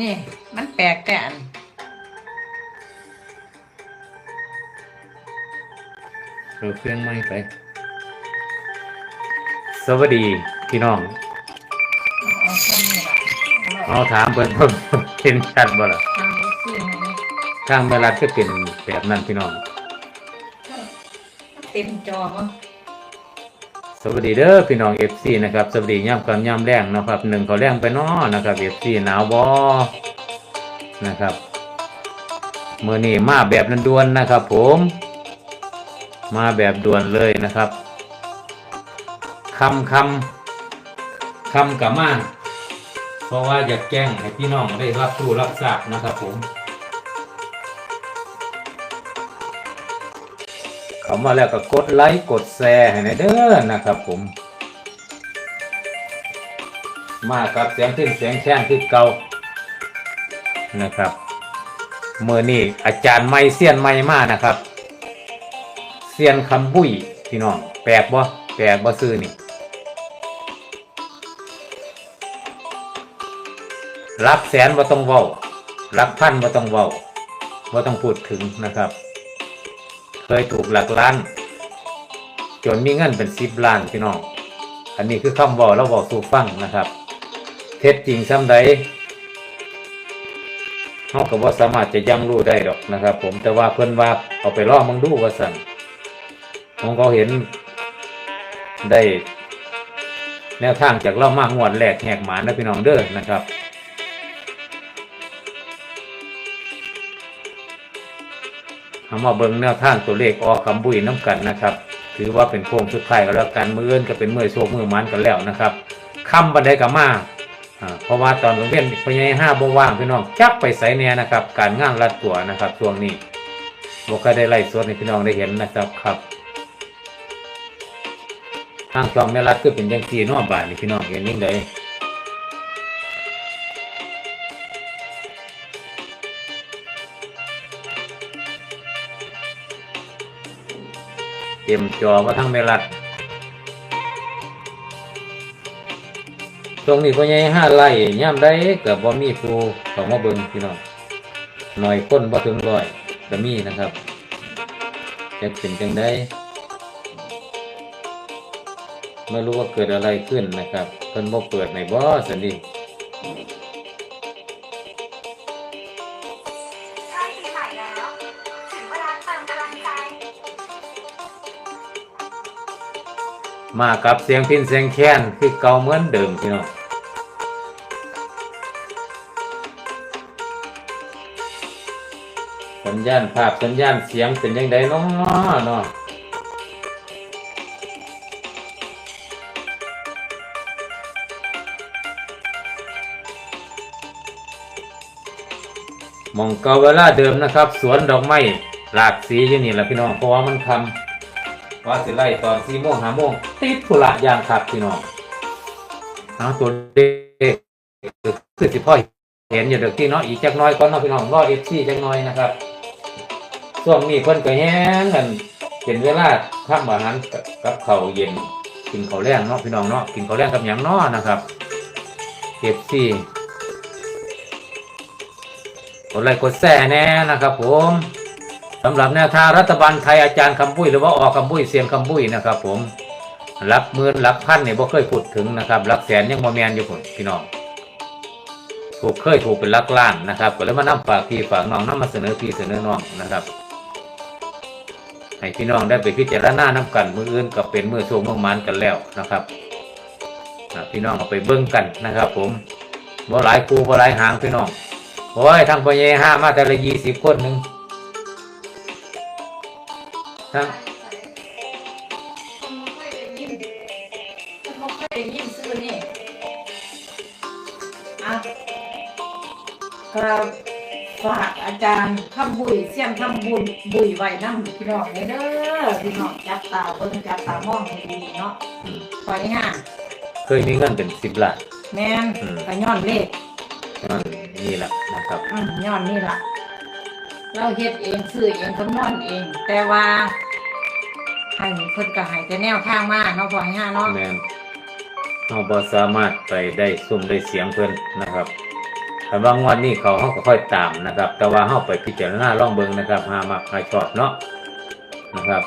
นี่ มันแปลกแต่อันเราเครื่องไม่ไป สวัสดีพี่น้อง เอาแค่นี้ละเอาถามเพิ่นเพิ่นเห็นชัดบ่ล่ะทำรู้สึกไงทางแม่รัฐก็เป็นแบบนั้นพี่น้อง เต็มจอมั้ง สวัสดีเด้อพี่น้อง FC นะครับสวัสดีย่ำกันย่ำแรงนะครับหนึ่งเขาแรงไปนาะนะครับ FC หนาวบ่นะครับเมื้อนี้มาแบบด่วนนะครับ ผม มาแบบด่วนเลยนะครับคำคำคำกับมาเพราะว่าอยากแจ้งให้พี่น้องได้รับรู้รับทราบนะครับ ผม เข้ามาแล้วก็กดไลค์กดแชร์ให้หน่อยเด้อนะครับผม มากับเสียงขึ้นเสียงแช่นคือเก่านะครับเมื่อนี้อาจารย์ไม่เซียนไม่มานะครับเซียนคำบุ้ยพี่น้องแปลกบ่แปลกบ่ซื้อนี่รับแสนบ่ต้องเว้ารับพันบ่ต้องเว้าบ่ต้องพูดถึงนะครับ ยถูกหลักล้าน จนมีเงินเป็นสิบล้านพี่น้อง อันนี้คือคำบอกแล้วบอกสู่ฟังนะครับ เท็จจริงซ้ำใดเขาก็บ่สามารถจะยังรู้ได้ดอกนะครับ ผมแต่ว่าเพิ่อนว่าเอาไปล่อมึงดูว่าสั่นผมก็เห็นได้แนวทางจากเล่ามากงวดแรกแหกหมานะพี่น้องเด้อนะครับ เอามาเบิ่งแนวทางตัวเลขออกคำบุยน้ำกันนะครับ ถือว่าเป็นโค้งสุดท้ายก็แล้วกันมืออื่นก็เป็นมือโชคมือมันกันแล้วนะครับคำบันไดกับมาเพราะว่าตอนโรงเรียนพญายห้าบ่ว่างพี่น้องจักไปใส่เนี่ยนะครับ การงานรัดตัวนะครับช่วงนี้บ่เคยได้ไล่สดให้พี่น้องได้เห็นนะครับครับทางช่องแม่รัดคือเป็นยังซีน้อบานนี่พี่น้องเห็นยิ่งใดเตรียมจอมาทั้งเมลัดตรงนี้พ่อใหญ่ห้าไร่ย่ำได้กับบ่มีครูของมาเบิ่งพี่น้องหน่อยคนบ่ถึงร้อยก็มีนะครับจะเป็นจังได้ไม่รู้ว่าเกิดอะไรขึ้นนะครับเพิ่นบ่เปิดในบ่สันดี มากับเสียงพินเสียงแค้นคือเก่าเหมือนเดิมพี่น้องสัญญาณภาพสัญญาณเสียงเป็นยังไงเนาะเนาะมองเก่าเวลาเดิมนะครับ สวนดอกไม้หลากสีอยู่นี่แหละพี่น้องเพราะว่ามันคำ ว่าสิไล่ตอนสี่โมงห้าโมงติดธุระอย่างครับพี่น้องเอาตัวเลขคือสิพ่อเห็นอยู่เด็กที่เนาะอีกจักหน้อยก่อนเนาะพี่น้องรอเอฟซีจักหน้อยนะครับช่วงนี้เพิ่นก็แห้งกันเป็นเวลาทำอาหารกับข้าวเย็นกินข้าวแรงเนาะพี่น้องเนาะกินข้าวแรงกับหยังเนาะนะครับเอฟซีกดไลค์กดแชร์แน่นะครับผม สำหรับแนวทางรัฐบาลไทยอาจารย์คำปุ้ยหรือว่าออกคำปุ้ยเสียงคำปุ้ยนะครับ ผมหลักหมื่นหลักพันเนี่ยบ่เคยพูดถึงนะครับหลักแสนยังบ่แมนอยู่พี่น้องถูกเคยถูกเป็นลักล้านนะครับก็เลยมานำฝากพี่ฝากน้องนำมาเสนอพี่เสนอน้องนะครับให้พี่น้องได้ไปพิจารณาน้กันมืออื่นก็เป็นมือโชคมือมันกันแล้วนะครับพี่น้องเอาไปเบิ่งกันนะครับ ผมบ่หลายครูบ่หลายหางพี่น้องโอ้ยทางพ่อใหญ่ห้ามาแต่ละยี่สิบคนหนึ่ง ทั้งคนไม่ค่อยได้ยินคนไม่ค่อยได้ยินซื้อนี่อะครับฝากอาจารย์ทำบุญเสี่ยงทำบุญบุญไว้น้ำพี่น้องเลยเด้อพี่น้องจับตาเบิ่งจับตามองให้ดีเนาะปล่อยงานเคยมีเงินเป็นสิบล้านแม่นอืมก็ย้อนเลขนั่นนี่แหละนะครับ อืมย้อนนี่ล่ะ เราเฮ็ดเองซื้อเองคำนวณเอง แต่ว่าให้เพิ่นก็ให้แต่แนวทางมาเนาะพอให้ห้าเนาะแม่นเราบ่สามารถไปได้ซุ่มได้เสียงเพิ่นนะครับแต่ว่างวดนี้เขาเขาก็ค่อยตามนะครับ แต่ว่าเขาไปพิจารณาล่องเบิงนะครับหามาใครชอบเนาะนะครับ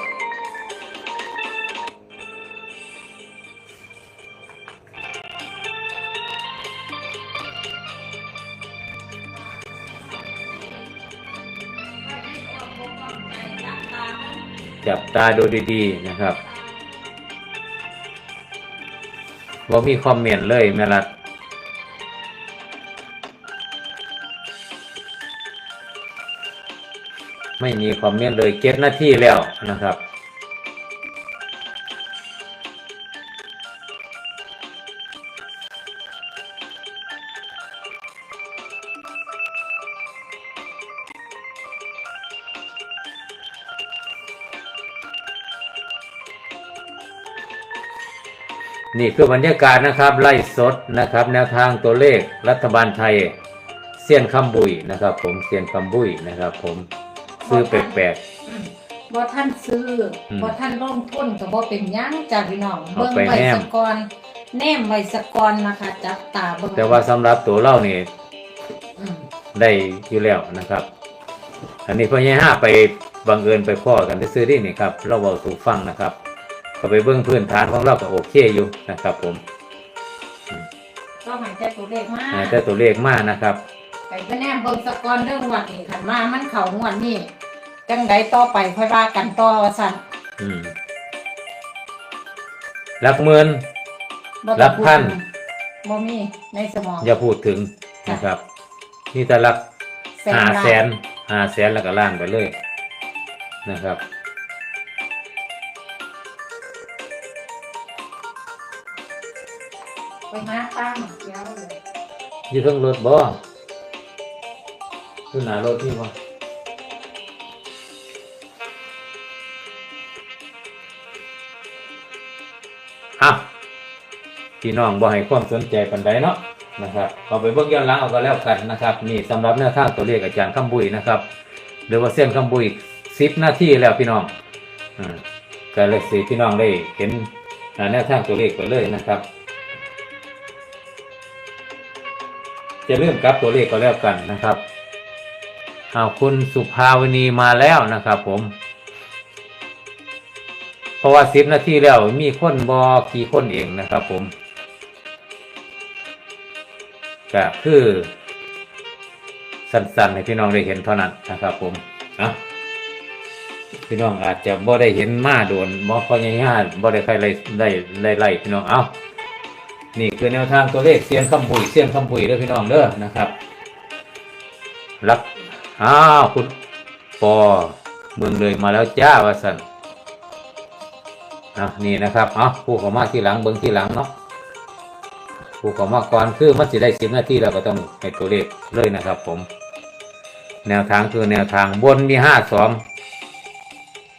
จับตาดูดีๆนะครับว่ามีคอมเมนต์เลยแม่รัดไม่มีคอมเมนต์เลยเก็บหน้าที่แล้วนะครับ นี่คือบรรยากาศนะครับไล่สดนะครับ แนวทางตัวเลขรัฐบาลไทยเซียนคำบุยนะครับ ผมเซียนคำบุยนะครับ ผมซื้อแปลก อืมบ่ท่านซื้ออมบ่ท่านลงทุนก็บ่เป็นหยังจ้าพี่น้องเอาเบิ่งไปไว้แนม สกอนแนมไว้สกอนนะคะจับตาเบิ่งๆแต่ว่าสำหรับตัวเล่านี่อืมได้อยู่แล้วนะครับ อันนี้พ่อใหญ่ห้าไปบังเอิญไปพ่อกันที่ซื้อที่นี่ครับเราเบาสู่ฟังนะครับ ก็ไปเบื้องพื้นฐานของเราก็โอเคอยู่นะครับ ผมก็หายใจตัวเลขมาอ่าแต่ตัวเลขมากนะครับไปก็แนมเบิ่งสกอนเรื่องงวดนี้คันมามันเข้างวดนี้จังใดต่อไปค่อยว่ากันต่อว่าซั่นอืมหลักหมื่นบ่รัต้องบพูดพันบ่มีในสมอง อย่าพูดถึงนะครับนี่แต่หลักแสนห้าล้าแสนห้าแสนแล้วก็ล่างไปเลยนะครับ ไปมาตั้งเดียวเลยอยู่เทั้งรถบ่ขึ้นหนารถที่บ่อะพี่น้องบ่ให้ความสนใจปันใดเนาะนะครับเอาไปเบิ่งย้อนหลังเอาก็แล้วกันนะครับ นี่สำหรับแนวทางตัวเลขอาจารย์คำบุยนะครับหรือว่าเส้นคำบุยสิบนาทีแล้วพี่น้องอ่าก็เลยสิพี่น้องได้เห็นอ่าแนวทางตัวเลขไปเลยนะครับ จะเริ่มกลับตัวเลขก็แล้วกันนะครับเอาคุณสุภาวณีมาแล้วนะครับ ผม เพราะว่าสิบนาทีแล้วมีคนบอกี่คนเองนะครับ ผมก็คือ สั้นๆให้พี่น้องได้เห็นเท่านั้นนะครับ ผมนะพี่น้องอาจจะบ่ได้เห็นมาโดนบ่ค่อยง่ายๆบ่ได้ใครไล่ได้ไล่พี่น้องเอ้า นี่คือแนวทางตัวเลขเสียงคำปุ๋ยเสียงคำปุ๋ยเด้อพี่น้องเด้อนะครับรับอ้าวคุณปอเมืองเลยมาแล้วจ้าวาสันอะนี่นะครับเอ้าผู้เขามาที่หลังเบิ้งที่หลังเนาะผู้เขามาก่อนคือมันสิได้สิบนาทีเราก็ต้องให้ตัวเลขเลยนะครับ ผม แนวทางคือแนวทางบนมีห้าสอง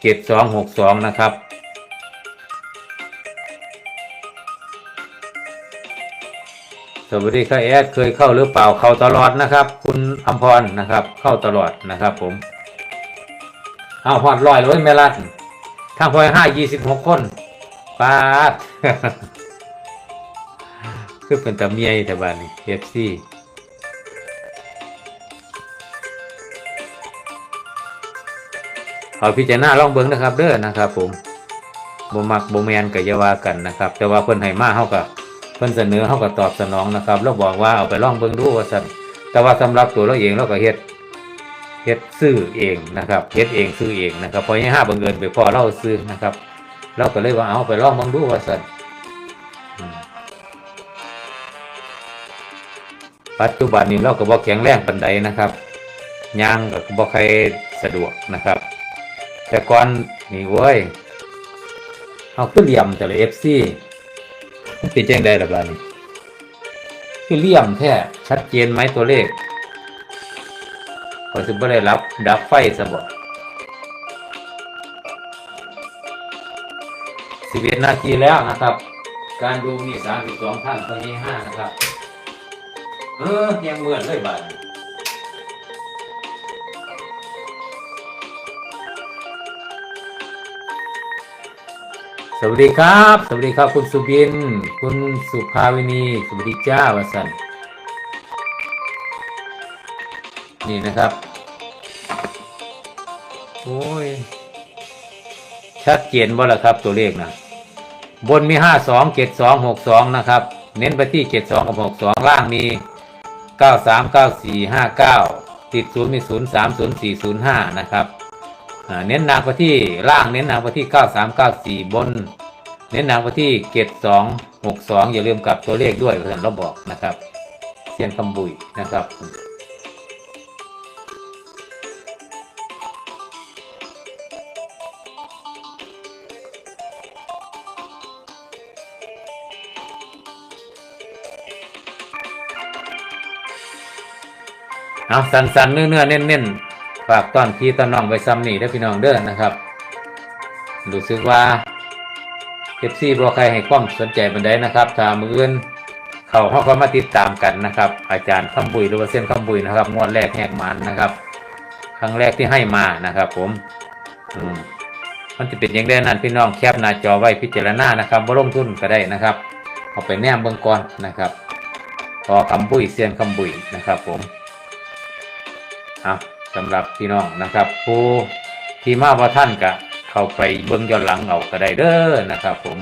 เจ็ดสองหกสองนะครับ สวัสดีครับแอดเคยเข้าหรือเปล่าเข้าตลอดนะครับ คุณอมพรนะครับ เข้าตลอดนะครับ ผมเอาหอดลอยเลยแม่ลัดทางพอยห้ายี่สิบหกคนปาดคือเป็นตาเมียแต่บ้านนี้เอฟซีเอาพิจารณาลองเบิ้งนะครับ เด้อนะครับ ผมบ่มักบ่แมนกับยาวากันนะครับ แต่ว่าเพิ่นให้มาเฮากับ เพิ่นเสนอเขาก็ตอบสนองนะครับแล้วบอกว่าเอาไปล่องเบิ่งดูว่าซั่นแต่ว่าสำหรับตัวเราเองเราก็เฮ็ดเฮ็ดซื้อเองนะครับเฮ็ดเองซื้อเองนะครับพอให้ห้าบังเอิญไปพอเราซื้อนะครับ เราก็เลยว่าเอาไปล่องเบิ่งดูว่าซั่นปัจจุบันนี้เราก็บ่แข็งแรงปานใดนะครับย่างก็บ่ใครสะดวกนะครับ แต่ก่อนนี่เว้ยเอาคือเหลี่ยมแต่ละ FC มันเป็ นแจ้งได้หรือเปล่านี่คือเลี่ยมแท้ชัดเจนไหมตัวเลขขอสิบ่ได้รับ ดับไฟสบสิบเอ็ดนาทีแล้วนะครับ การดูมีสามสิบสองท่านตอนนี้ห้านะครับ เออยังเหมือนเลยบ้าน สวัสดีครับ สวัสดีครับคุณสุบิน คุณสุภาวินี สวัสดีจ้าวสันนี่นะครับ โอ้ย ชัดเจนบ่าละครับตัวเลขนะ บนมีห้าสองเจ็ดสองหกสองนะครับ เน้นไปที่เจ็ดสองกับหกสองล่างมีเก้าสามเก้าสี่ห้าเก้าติดศูนย์มีศูนย์สามศูนย์สี่ศูนย์ห้านะครับ เน้นหนักไปที่ล่างเน้นหนักไปที่เก้าสามเก้าสี่บน เน้นหนักไปที่เจ็ดสองหกสองอย่าลืมกลับตัวเลขด้วยเพื่อนเราบอกนะครับเสียนคำบุยนะครับเอาสันสันๆเนื้อเนื้อเน้นเน้นๆ ฝากตอนพี่ตอนน้องไปซ้ำนี่ได้พี่น้องเด้อนะครับรู้สึกว่าเอฟซีบอใครให้ความสนใจบันไดนะครับถ้ามืออื่นเขาเขาก็มาติดตามกันนะครับ อาจารย์คำบุยหรือว่าเส้นคำบุยนะครับงวดแรกแหกมันนะครับ ครั้งแรกที่ให้มานะครับ ผมอืมมันจะเป็นอย่างไรนั้นพี่น้องแคปหน้าจอไว้พิจารณานะครับบ่าลงทุนก็ได้นะครับ เอาไปแนมเบื้องก่อนนะครับพอคำบุยเสียนคำบุยนะครับ ผมอะ สำหรับพี่น้องนะครับ ผู้ที่มาว่าท่านกะเข้าไปเบิ่งย้อนหลังเอาก็ได้เด้อนะครับผม